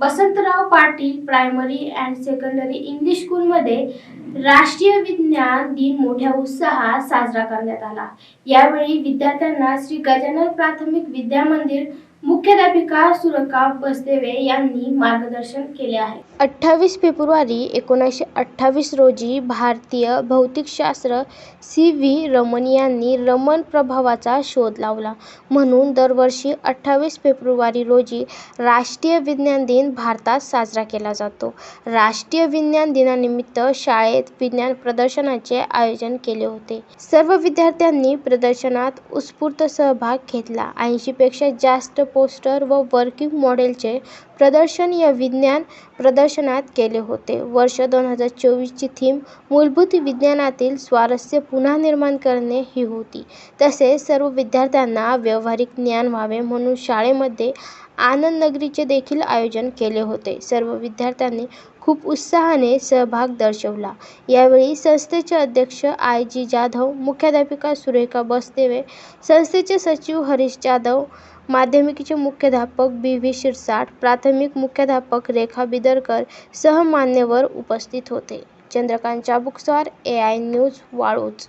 Vasantrao Patil primary and secondary English स्कूलमध्ये राष्ट्रीय विज्ञान दिन मोठ्या उत्साहात साजरा करण्यात आला. यावेळी विद्यार्थ्यांना श्री गजानन प्राथमिक विद्या मंदिर मुख्याध्यापिका सुरका बसदेवे यांनी मार्गदर्शन केले आहे. अठ्ठावीस फेब्रुवारी एकोणीसशे अठ्ठावीस रोजी भारतीय भौतिकशास्त्र सी व्ही रमन यांनी रमन प्रभावाचा शोध लावला. म्हणून दरवर्षी अठ्ठावीस फेब्रुवारी रोजी राष्ट्रीय विज्ञान दिन भारतात साजरा केला जातो. राष्ट्रीय विज्ञान दिनानिमित्त शाळेत विज्ञान प्रदर्शनाचे आयोजन केले होते. सर्व विद्यार्थ्यांनी प्रदर्शनात उत्स्फूर्त सहभाग घेतला. ऐंशीपेक्षा जास्त पोस्टर व वर्किंग मॉडेलचे प्रदर्शन या विज्ञान प्रदर्शनात केले होते. वर्ष दोन हजार चोवीसची थीम मूलभूत विज्ञानातील स्वारस्य पुन्हा निर्माण करणे ही होती. तसेच सर्व विद्यार्थ्यांना व्यावहारिक ज्ञान व्हावे म्हणून शाळेमध्ये आनंद नगरीचे देखील आयोजन केले होते. सर्व विद्यार्थ्यांनी खूप उत्साहाने सहभाग दर्शवला. यावेळी संस्थेचे अध्यक्ष आय. जी. जाधव मुख्याध्यापिका सुरेखा बसदेवे संस्थेचे सचिव हरीश जाधव माध्यमिकीचे मुख्याध्यापक बी व्ही शिरसाट प्राथमिक मुख्याध्यापक रेखा बिदरकर सह मान्यवर उपस्थित होते. Chandrakant Chabukswar A I news Waluj.